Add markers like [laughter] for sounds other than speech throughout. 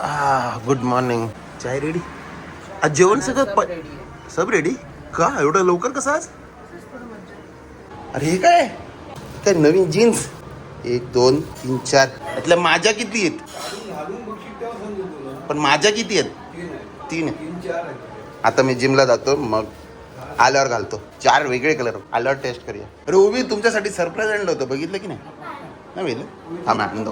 Good morning चाय ready आज जेवण सगळं सब रेडी का? एवढं लवकर कसं आज? अरे हे काय? काय नवीन जीन्स एक दोन तीन चार. यातल्या माझ्या किती आहेत? पण माझ्या किती आहेत? तीन आता मी जिमला जातो मग आल्यावर घालतो. चार वेगळे कलर आल्यावर टेस्ट करूया. अरे उभी तुमच्यासाठी सरप्राईज आणलं होतं. बघितलं की नाही? नाही बघितलं? थांब आणून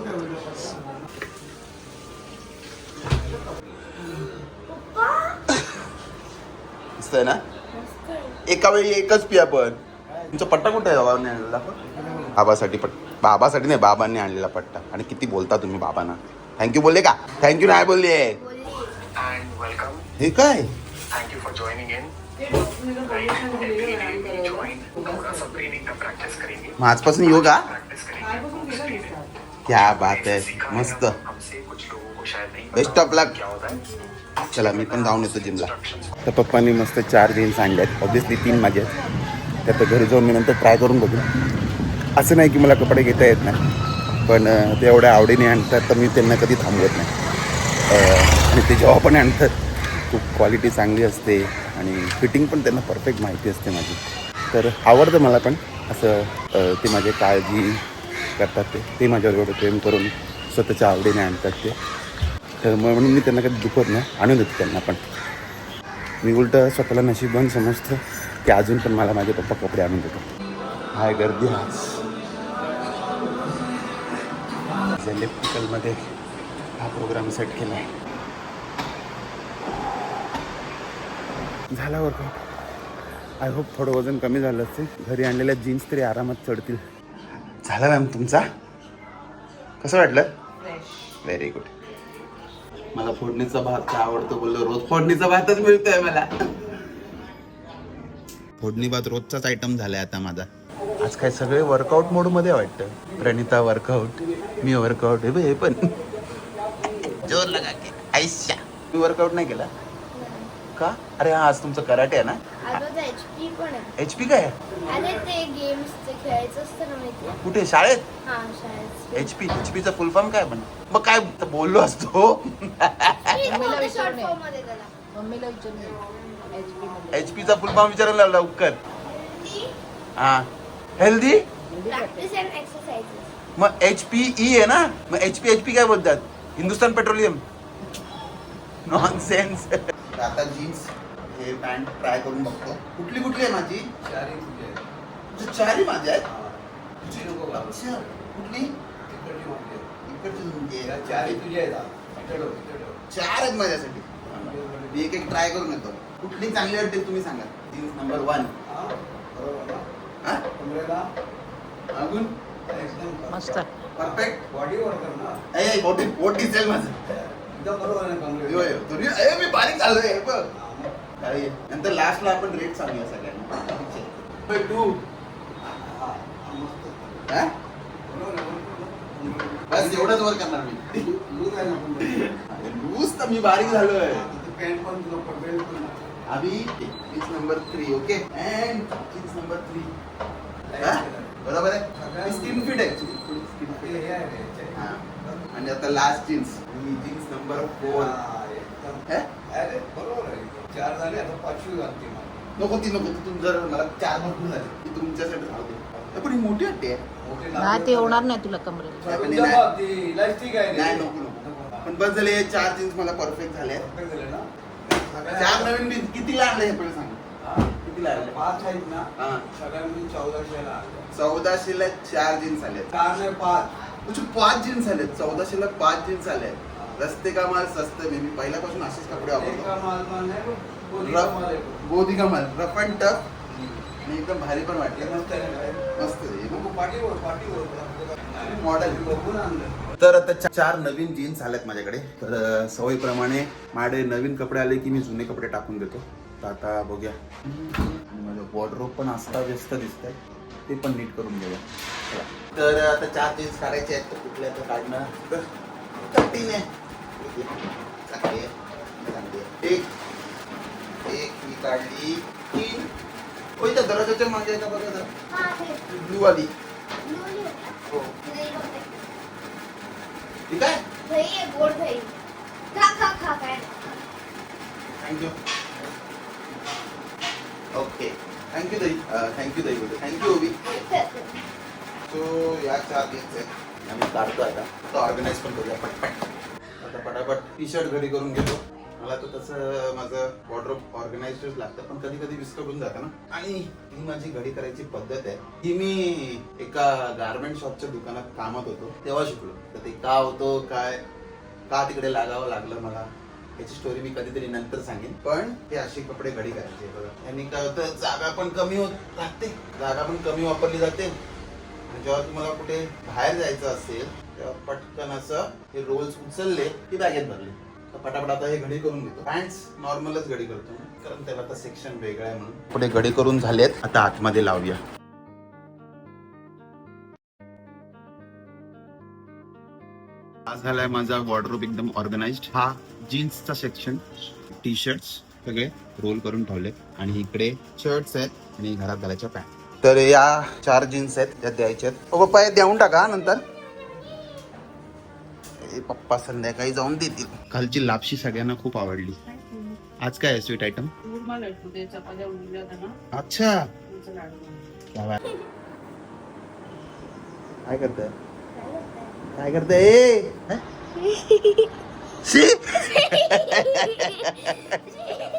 दाखवतो. दिसतंय ना? एका वेळी एकच पिया पण. तुमचा पट्टा कुठे आहे बाबांनी आणलेला? बाबासाठी पट बाबासाठी नाही बाबांनी आणलेला पट्टा. आणि किती बोलता तुम्ही बाबांना. थँक्यू बोलले का? थँक्यू नाही बोलले. And welcome. हे काय? Thank you for joining in. Every join थोड़ा सा ब्रीदिंग का प्रैक्टिस करेंगे मग आजपासून योगा? प्रैक्टिस करेंगे क्या बात आहे सीखा मस्त. है हमसे कुछ लोगों को शायद नहीं बेस्ट ऑफ लक क्या होता है. चला मी पण जाऊन येतो जिमला तर पप्पांनी मस्त चार जीन्स आणले आहेत ऑब्विसली तीन माझे आहेत त्या तर घरी जाऊन मी नंतर ट्राय करून बघू. असं नाही की मला कपडे घेता येत नाही. पण ते एवढ्या आवडीने आणतात तर मी त्यांना कधी थांबवत नाही. आणि ते जेव्हा पण आणतात खूप क्वालिटी चांगली असते. आणि फिटिंग पण त्यांना परफेक्ट माहिती असते माझी. तर आवडतं मला पण असं ते माझे काळजी करतात ते. ते माझ्यावर एवढं प्रेम करून स्वतःच्या आवडीने आणतात ते. तर मग म्हणून मी त्यांना कधी दुखत नाही आणून देतो त्यांना पण. मी उलट स्वतःला नशीबवान समजतो की अजून पण मला माझे पप्पा कपडे आणून देतो हाय गर्दी आज. इलेक्ट्रिकलमध्ये हा प्रोग्राम सेट केला आहे झाला वर्कआउट आय होप थोडं वजन कमी झालं असेल. घरी आणलेल्या जीन्स तरी आरामात चढतील. झाला मॅम तुमचा? कसं वाटलं? व्हेरी गुड मला फोडणीचा भात का आवडतो बोललो रोज फोडणीचा भातच मिळतोय मला. फोडणी भात रोजचाच आयटम झालाय आता माझा. आज काय सगळे वर्कआउट मोडमध्ये वाटतं. प्रणिता वर्कआउट मी वर्कआउट हे हे पण. जोर लगा की आयुष्या मी वर्कआउट नाही केला. का? अरे हा आज तुमचं कराटे आहे ना? अगं एच पी पण आहे. एच पी काय आहे? अरे ते गेम्स ते खेळायचं असतं ना माहिती कुठे शाळेत? हा शाळेत. एच पी एच पीचा फुल फॉर्म काय पण? मग काय बोललो असतो. शॉर्ट फॉर्म [laughs] मध्ये त्याला. मम्मीला विचारून एच पी मध्ये. एच पीचा फुल फॉर्म विचारायला लवकर. ती हा. हेल्दी प्रॅक्टिस अँड एक्सरसाइजेस मग एच पी ई आहे ना? मग एच पी एच पी काय बोलतात? हिंदुस्तान पेट्रोलियम. नॉन सेन्स आता जीन्स हे पॅन्ट ट्राय करून बघतो. कुठली कुठली आहे माझी? चारही माझ्या आहेत? अच्छा कुठली? इकडची तुमची आहे. चार आहेत. माझ्यासाठी. मी एक एक ट्राय करून येतो कुठली चांगली वाटते तुम्ही सांगा. जीन्स नंबर वन अजून? मस्त. परफेक्ट बॉडी वर्कर ना? ए बोटी बोट दिसेल माझं. मी बारीक झालोय हे बघ. काय? नंतर लास्टला आपण रेट सांगूया सगळ्यांना. टू. बस एवढंच वर करणार मी. लूज आहे तर मी बारीक झालोय. पॅन्ट पण. अभी jeans number three okay and jeans number three बरोबर आहे? स्किन फिट आहे. स्किन हे. हा. आणि आता last jeans jeans number four? अरे, बरोबर आहे. चार झाले आता पाचवी घालते. नको ती नको ती. तुम जर मला चार भरपूर झाली ती तुमच्यासाठी राहू दे ए, पण ही मोठी वाटते ते होणार नाही तुला कमरेला. पण नाही. नको नको. बस झाले चार जीन्स मला परफेक्ट झाले. Perfect झाले ना? चार नवीन जीन्स कितीला आणले हे पण सांग? कितीला आणले पाच आहेत ना? हा. सगळ्या मिळून चौदाशेला आले. चौदाशेला चार जीन्स आले चार नाही पाच. म्हणजे पाच जीन्स आले चौदाशेला पाच जीन्स आले रस्ते का माल स्वस्त मी मी पहिल्यापासून असेच कपडे वापरतो. गोदी का माल रफ अँड टफ. आणि एकदम भारी पण वाटले मस्त मॉडेल. तर आता चार नवीन जीन्स आल्यात माझ्याकडे. तर सवयीप्रमाणे माझे नवीन कपडे आले की मी जुने कपडे टाकून देतो. तर आता बघूया. आणि माझं वॉर्डरोब पण असता व्यस्त दिसतंय. ते पण नीट करून घेऊया चला. तर आता चार जीन्स काढायचे आहेत तर कुठल्या तर काढणं. तर आहे. चांगली. एक एक ही काढली. तीन. होय त्या दरवाजाच्या मागे आहे का बघा जरा. ब्लू होतं. हो. ठीक आहे? दही. दही thank you okay thank you ताई थँक्यू ताई बोलतो थँक्यू ओबी सो या चार आहेत आम्ही काढतो आता. तो ऑर्गनाईज पण करूया पटपट. आता पटापट टी शर्ट घडी करून घेतो. मला तर तसं माझं वॉर्ड्रोप ऑर्गनाइजच लागतं पण कधी कधी विस्कटून जातं ना. आणि ही माझी घडी करायची पद्धत आहे. ही मी एका गार्मेंट शॉपच्या दुकानात कामात होतो तेव्हा शिकलो. तर ते का होतो काय का तिकडे लागावं लागलं मला याची स्टोरी मी कधीतरी नंतर सांगेन. पण हे असे कपडे घडी करायचे. बघा यांनी काय होतं जागा पण कमी होत लागते जागा पण कमी वापरली जाते. जेव्हा तुम्हाला कुठे बाहेर जायचं असेल तेव्हा पटकन असं हे रोल्स उचलले की बॅगेत भरले. तर पटापट आता हे घडी करून घेतो. पॅन्ट्स नॉर्मलच घडी करतो कारण त्याला आता सेक्शन वेगळं आहे म्हणून. पुढे घडी करून झालेत. आता आतमध्ये लावूया. आज झालाय माझा वॉर्डरोब एकदम ऑर्गनाइज्ड हा जीन्सचा सेक्शन टी शर्ट्स सगळे रोल करून ठेवले आणि इकडे शर्ट्स आहेत आणि घरात घालायच्या पॅन्ट तर या चार जीन्स आहेत त्या द्यायच्या आहेत ओ पप्पा हे देऊन टाका नंतर. ए, पप्पा संध्याकाळी जाऊन देतील. कालची लापशी सगळ्यांना खूप आवडली. आज काय आहे स्वीट आयटम अच्छा. क्या बात. काय करताय? काय करताय ए?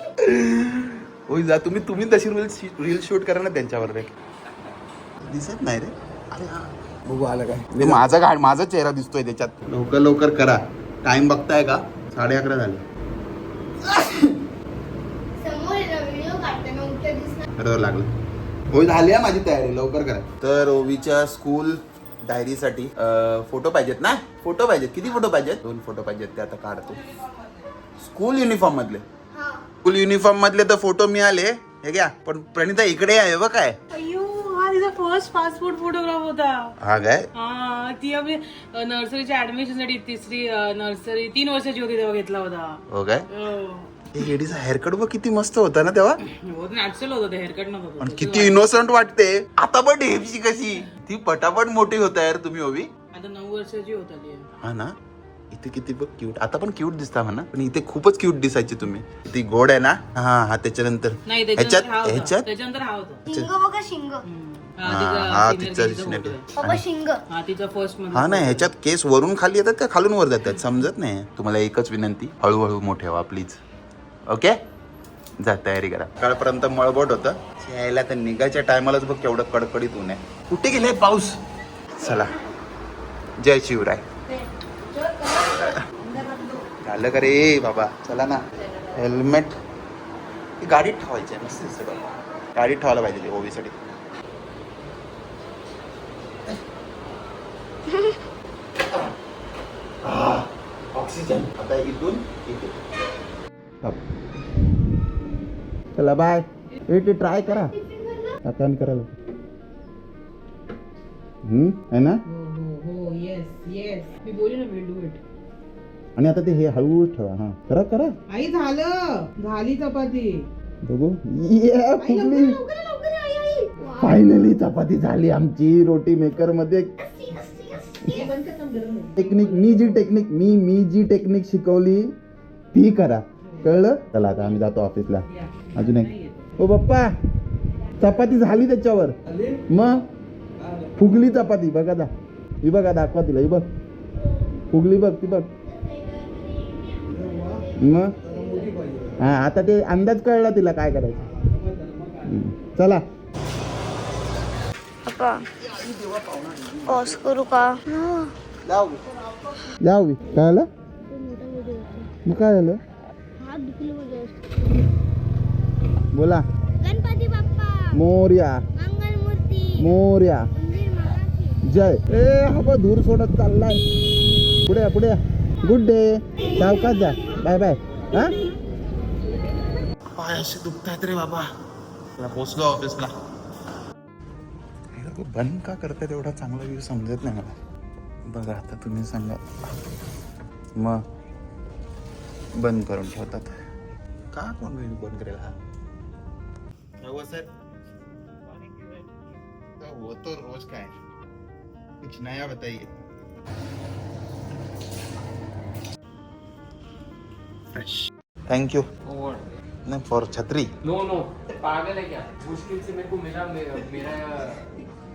[laughs] होय जा. तुम्ही तुम्ही तशी रील रील शूट करा ना त्यांच्यावर रे. दिसत नाही रे. अरे हा. बघू आलं काय. माझा घाट माझा चेहरा दिसतोय त्याच्यात. लवकर लवकर करा. टाइम बघताय का? साडे अकरा झाले. बरोबर लागलं. होय झाली आहे माझी तयारी. लवकर करा. तर ओवीच्या स्कूल डायरीसाठी फोटो पाहिजेत ना? फोटो पाहिजेत. किती फोटो पाहिजेत? दोन फोटो पाहिजेत ते आता काढतो. स्कूल युनिफॉर्म मधले. स्कूल युनिफॉर्म मधले तर फोटो मिळाले. हे घ्या. पण प्रणिता इकडे आहे बघ काय. अय्यो हा तिचा फर्स्ट पासपोर्ट फोटोग्राफ होता. हा काय? हा ती आम्ही नर्सरीच्या ऍडमिशनसाठी तिसरी नर्सरी तीन वर्षाची होती तेव्हा घेतला होता. हो काय? हे. लेडीचा हेअरकट बघ किती मस्त होता ना तेव्हा. नॅचरल होतं ते हेअरकट नव्हतं आणि किती इनोसंट वाटते. आता पण ढेपची कशी? ती पटापट मोठी होता यार तुम्ही ओवी. आता नऊ वर्षाची होत आली. हा ना? इथे किती बघ क्यूट आता पण क्यूट दिसता म्हणा. पण इथे खूपच क्यूट दिसायची तुम्ही. ती गोड आहे ना? हा हा त्याच्यानंतर. नाही ह्याच्यात त्याच्यानंतर हा होता. ह्याच्यात? त्याच्यानंतर हा होता. शिंग बघा शिंग. हम्म. हा, हा, तिचा हा, senior senior. बाबा शिंग. हा तिचा फर्स्ट हा ना ह्याच्यात केस वरून खाली येतात का? खालून वर जातात. समजत नाही. तुम्हाला एकच विनंती. हळूहळू मोठे व्हा प्लीज ओके जा तयारी करा. सकाळपर्यंत मळबट होतं. यायला तर निघायच्या टायमालाच बघ केवढं कडकडीत ऊन आहे. कुठे गेले पाऊस? चला. जय शिवराय. झालं का रे बाबा? चला ना. हेल्मेट गाडीत ठेवायचं आहे मस्त दिसतं बाबा गाडीत ठेवायला पाहिजे ते ओवीसाठी. [laughs] ऑक्सिजन आता इथून इथे. चला बाय ते ट्राय करा. आता करायला. हम्म? आहे ना? हो हो येस येस मी बोलली ना विल डू इट आणि आता ते हे हळू ठेवा हा. करा करा. आई झालं. झाली चपाती. बघू. ये फुगली. फायनली चपाती झाली आमची रोटी मेकरमध्ये. टेक्निक मी जी टेक्निक मी मी जी टेक्निक शिकवली ती करा. कळलं? चला आता आम्ही जातो ऑफिसला अजून एक. ओ बाप्पा. चपाती झाली त्याच्यावर. मग? फुगली चपाती बघा दा. ही बघा दाखवा तिला. ही बघ. फुगली बघ ती बघ. मग? हा आता ते अंदाज कळला तिला काय करायचं. चला. पॉज करू का? जाऊ जाऊ काय आलं? मग काय झालं? बोला. गणपती बाप्पा मोर्या. मोर्या. जय. ए हा धूर सोडत चाललाय. पुढे या, पुढे गुड डे सावकाश जा. Bye bye. हा? पाय असे दुखतायत रे बाबा. चला पोचलो ऑफिसला. बंद का करतायत एवढा चांगला व्ह्यू समजत नाही मला? बघा आता तुम्ही सांगा. मग बंद करून ठेवतात. का कोण व्ह्यू बंद करेल हा? हो सर वो तो रोज का है कुछ नया बताइए. फ्रेश थैंक यू नाही फॉर छत्री नो नो पागल है क्या? मुश्किल से मेरे को मिला मेरा मेरा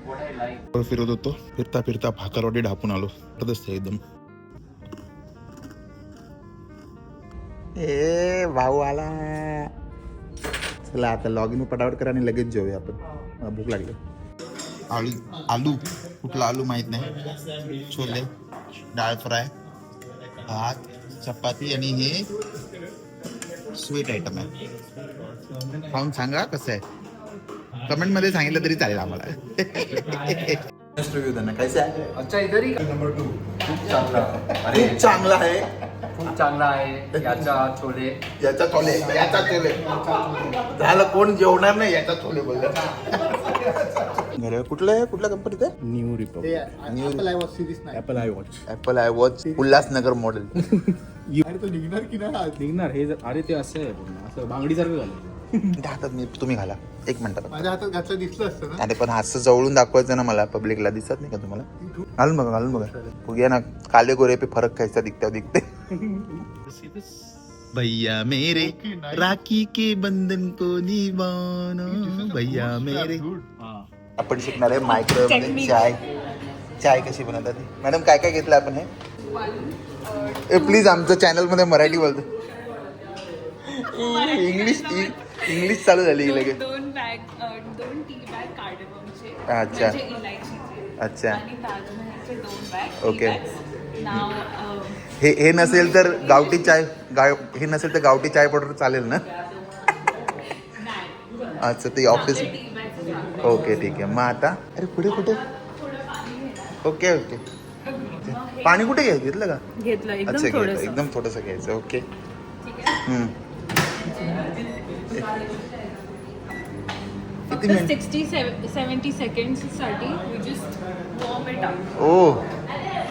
व्हाट आई लाइक फिरत होतो फिरता फिरता भाकरवाडी ढापून आलो जबरदस्त आहे एकदम। ए भाऊ आला चला आता लॉग इन पटापट करा आणि लगेच जेऊया आपण. मला भूक लागली. आलू आलू? कुठला आलू माहीत नाही. छोले डाळ फ्राय भात चपाती आणि हे स्वीट आयटम आहे. खाऊन सांगा कसं आहे? कमेंटमध्ये सांगितलं तरी चालेल आम्हाला. रिव्ह्यू त्यांना कैसे आहे अच्छा इधर ही नंबर टू खूप चांगला. अरे. खूप चांगला आहे. खूप चांगला आहे. याचा छोले याचा छोले याचा छोले झालं कोण जेवणार नाही याचा छोले बोललं. कुठलं आहे? कुठल्या कंपनीत आहे new republic new apple i watch apple i watch Ulhasnagar model अरे तो निघणार की नाही? निघणार हे जर अरे ते असं आहे पूर्ण असं बांगडीसारखं झालं. हातात मी तुम्ही घाला. एक मिनिट माझ्या हातात घातलं दिसलं असतं ना? अरे पण असं जवळून दाखवायचं ना मला पब्लिकला दिसत नाही का तुम्हाला? घालून बघा घालून बघा. बघूया ना काले गोरे पे फरक कैसा दिखता दिखते भैया मेरे राखी के बंधन को निभाना। भैया मेरे। आपण शिकणार आहे मायक्रो चाय चाय कशी बनवतात. मॅडम काय काय घेतलं आपण हे? ए प्लीज आमचं चॅनलमध्ये मराठी बोलतो. इंग्लिश इंग्लिश चालू झाली ही लगेच. दोन बॅग दोन टी बॅग कार्डबमचे अच्छा. म्हणजे इलायचीचे अच्छा. आणि ताजमहलचे दोन बॅग Okay. नाव हे हे नसेल तर गावठी चाय गाव हे नसेल तर गावठी चाय पावडर चालेल ना? [laughs] अच्छा ते ऑफिस टी बॅग ओके ठीक आहे. मग आता अरे पुढे कुठे ओके ओके. पाणी कुठे घ्यायचं? घेतलं का? घेतलं. अच्छा एकदम घ्यायचं थोडंसं. एकदम थोडंसं घ्यायचं. ओके. हम्म. किती minute? Sixty seventy सेकंड्ससाठी we just warm it up ओ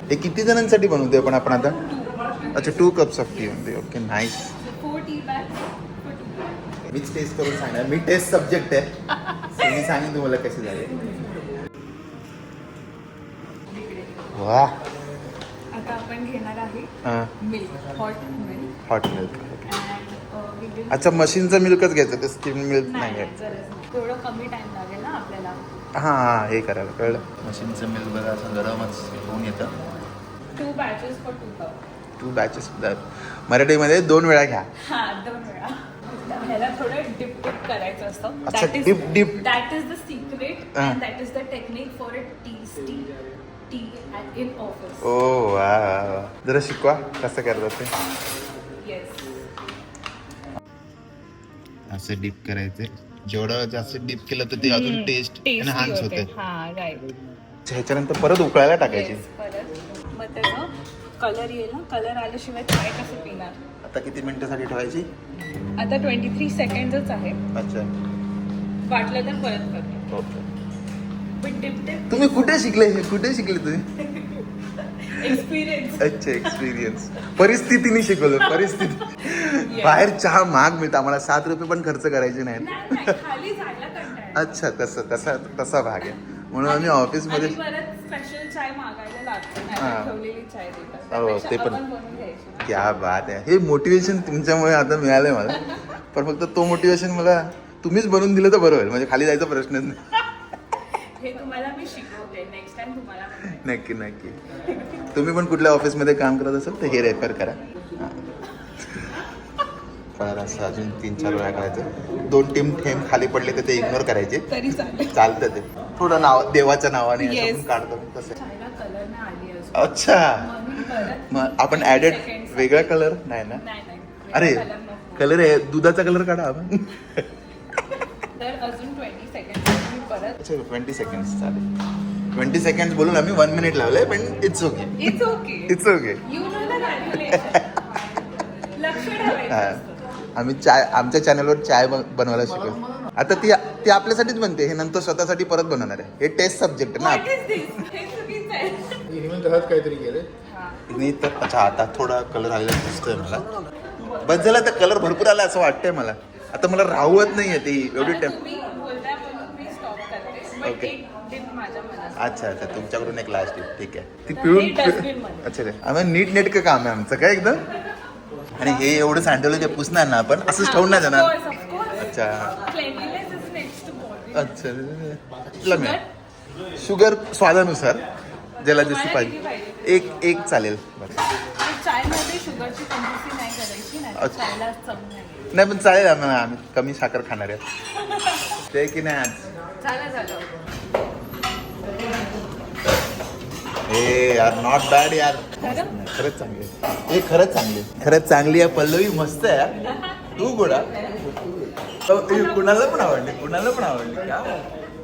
हे किती जणांसाठी बनवतोय आपण आपण आता? अच्छा टू कप्स ऑफ टी म्हणते okay nice four tea bag मीच टेस्ट करून सांगणार. मी टेस्ट सब्जेक्ट आहे. So [laughs] मी सांगेन तुम्हाला कसे झाले. वा आपण घेणार आहे. हां. Milk hot milk hot milk and अच्छा मशीनचं मिल्कच घ्यायचं ते स्किम मिल्क नाही नाही घ्यायचं गरज नाही. थोडं कमी टाइम लागेल ना आपल्याला. हां हां हे करायला कळलं. मशीनचं मिल्क बघा असं गरमच होऊन येतं. Two batches for two cup two batches मराठीमध्ये दोन वेळा घ्या. हा दोन वेळा. ह्याला थोडं डिप डिप करायचं असतं. अच्छा, dip, dip. That is the secret हा. And that is the technique for a tea tea tea in office ओ वा वा वा जरा शिकवा कसं करतात ते. येस असं डीप करायचं. जेवढं जास्त डीप केलं तर ते अजून टेस्ट एनहान्स होते. हा राईट ह्याच्यानंतर परत उकळायला टाकायची. परत. मग त्याचं कलर येईल ना कलर आल्याशिवाय चाय कसं पिणार? आता किती मिनिटासाठी ठेवायची? आता ट्वेंटी थ्री सेकंडच आहे. अच्छा. वाटलं तर परत ओके. पण तुम्ही कुठे शिकले? हे कुठे शिकले तुम्ही? एक्सपिरियन्स अच्छा एक्सपिरियन्स परिस्थितीने शिकवलं परिस्थिती. बाहेर चहा महाग मिळतं आम्हाला सात रुपये पण खर्च करायचे नाहीत. नाही नाही, खाली जायला कंटाळा अच्छा तसं तसा तसा भाग आहे. म्हणून आम्ही ऑफिसमध्ये आणि परत स्पेशल चाय मागायला लागते. नाही हा. तर ठेवलेली चाय देतात. हो, त्यापेक्षा ते पण. आपण बनवून घ्यायची क्या बात आहे हे मोटिवेशन तुमच्यामुळे आता मिळालंय मला. पण फक्त तो मोटिवेशन मला तुम्हीच बनवून दिलं तर बरं होईल. म्हणजे खाली जायचा प्रश्नच नाही. हे तुम्हाला मी शिकवते. नेक्स्ट टाइम तुम्हाला म्हणते. नक्की नक्की. तुम्ही पण कुठल्या ऑफिसमध्ये काम करत असाल तर हे रेफर करा. असं अजून तीन चार वेळा करायचं. दोन टीम थेंब खाली पडले तर ते इग्नोर करायचे. तरी चालेल. चालतं ते. थोडं नाव देवाच्या नावाने असं Yes. पण काढतो. तसं. कलर आली अच्छा. मग आपण ऍडेड वेगळा कलर नाही ना? अरे कलर आहे. दुधाचा कलर काढा आपण. ट्वेंटी सेकंड मी परत अच्छा ट्वेंटी सेकंड्स चालेल. ट्वेंटी सेकंड्स बोलून आम्ही वन मिनिट लावलंय पण it's okay it's okay it's okay you know the calculation लक्ष ठेवायचं हा. असतं. आम्ही चाय आमच्या चॅनलवर चाय बन- बनवायला शिकलो आता ती ती आपल्यासाठीच बनते. हे नंतर स्वतःसाठी परत बनवणार आहे. हे टेस्ट सब्जेक्ट ना काहीतरी मी तर अच्छा आता थोडा कलर आलेला दिसतोय मला. बस झाला तर कलर भरपूर आला असं वाटतंय मला. आता मला राहवत नाहीये ती एवढी टाइम मनात. अच्छा अच्छा तुमच्याकडून एक लास्ट ठीक आहे. ती पिळून. अच्छा रे आम्हाला नीट नेटकं काम आहे आमचं काय एकदम? आणि हे एवढं सांडवलं ते पुसणार ना आपण असंच ठेवून नाही जाणार. अच्छा. अच्छा शुगर स्वादानुसार. ज्याला जशी किती पाहिजे. एक एक चालेल. बरं. आणि चायमध्ये शुगरची कंजूसी नाही करायची पण चालेल आम्हाला आम्ही कमी साखर खाणार आहे. [laughs] ते की नाही आज? ए यार नॉट बॅड यार. खरं? खरंच चांगली आहे. हे खरंच चांगली. खरंच चांगली आहे पल्लवी मस्त आहे. यार. तू गोडा? [laughs] कुणाला पण आवडली कुणाला पण आवडली. का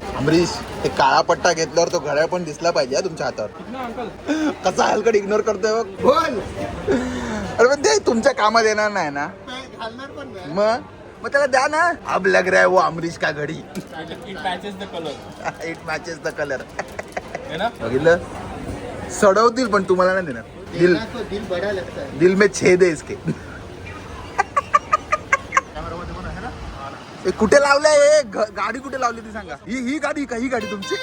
अमरीश ते काळा पट्टा घेतल्यावर तो घड्याळ पण दिसला पाहिजे हा तुमच्या हातावर. कसा हलकड इग्नोर करतोय बघ. बोल. अरे पण ते तुमच्या कामात येणार नाही ना. मग? मग त्याला द्या ना. अब लग रहा है वो अमरीश का घडी. It matches the colour it matches the colour है ना? बघितलं? सडवतील पण तुम्हाला नाही देणार. दिल दिल में छेद है इसके. ए, कुठे लावलंय? हे? ग- गाडी कुठे लावली ती सांगा. ही ही गाडी का ही गाडी तुमची.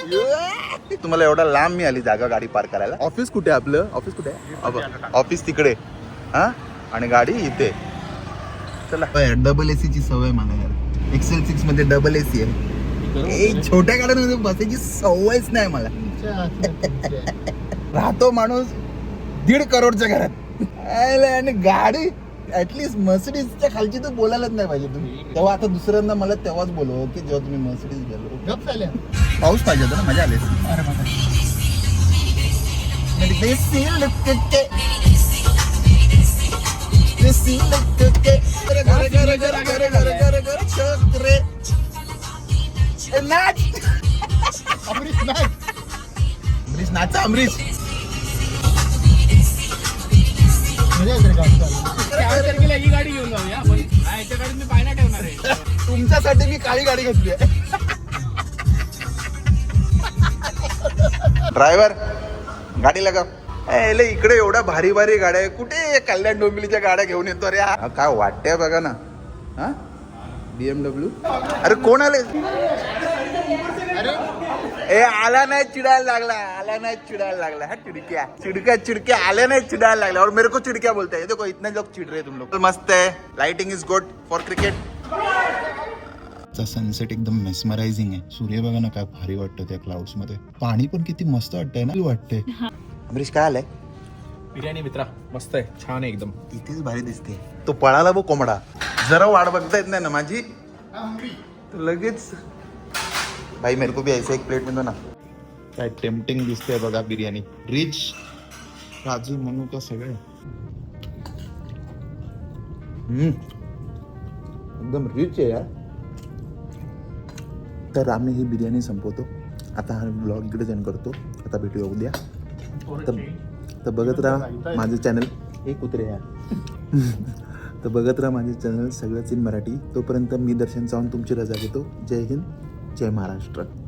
तुम्हाला एवढा लांब मिळाली जागा गाडी पार्क करायला. ऑफिस कुठे आहे आपलं? ऑफिस कुठे आहे? अब- ऑफिस तिकडे. हा? आणि गाडी इथे. चला. डबल एसी ची सवय मला यार. एक्सेल सिक्समध्ये डबल एसी आहे. ए, छोट्या गाड्यांमध्ये बसायची सवयच नाही मला. राहतो माणूस दीड करोडच्या घरात. आयला, आणि गाडी ऍटलीस्ट मर्सिडीजच्या खालची तर बोलायलाच नाही पाहिजे तुम्ही. तेव्हा आता दुसऱ्यांदा मला तेव्हाच बोलव की जेव्हा तुम्ही मर्सिडीज गेलो पाऊस पाहिजे होता ना मजा आली. बाबा. देसी look चार तारखेला ही गाडी घेऊन जाऊया आपण याच्या गाडीत मी पाय नाही ठेवणार आहे. तुमच्यासाठी मी काळी गाडी घेतली ड्रायव्हर गाडी लगा. एले इकडे एवढ्या भारी भारी गाड्या आहे. कुठे कल्याण डोंबिवलीच्या गाड्या घेऊन येतो रे? हा, काय वाटतंय बघा ना. हा? बीएमडब्ल्यू अरे कोण आले? ए आला नाही चिडायला लागला. आला नाही चिडायला लागला. हा चिडक्या. चिडक्या चिडक्या. आल्या नाही चिडायला लागला. और मेरे को चिडक्या बोलता है ये देखो इतने लोग चिड रहे तुम लोग. मस्त है. Lighting is good for cricket sunset एकदम मेस्मरायझिंग आहे. सूर्य बघा ना काय भारी वाटतं त्या क्लाउड्समध्ये. पाणी पण किती मस्त वाटतंय ना वाटतंय. अमरीश काय आलंय? बिर्याणी मित्रा मस्त आहे. छान आहे एकदम. इथेच भारी दिसते. तो पळाला बघ कोंबडा. जरा वाट बघता येत नाही ना माझी? लगेच भाई मेरे को भी ऐसे एक प्लेट में दो ना। काय टेम्पटिंग दिसते बघा बिर्याणी। रिच राजू म्हणू का सगळं हम्म एकदम रिच आहे यार। तर आम्ही ही बिर्याणी संपवतो. आता हा ब्लॉग इकडे सेंड करतो. आता भेटूया उद्या. तर [laughs] तर बघत राहा माझं चॅनल हे कुत्रे यार. तर बघत राहा माझे चॅनल सगळंच इन मराठी. तोपर्यंत मी दर्शन चावून तुमची रजा घेतो. जय हिंद. जय महाराष्ट्र.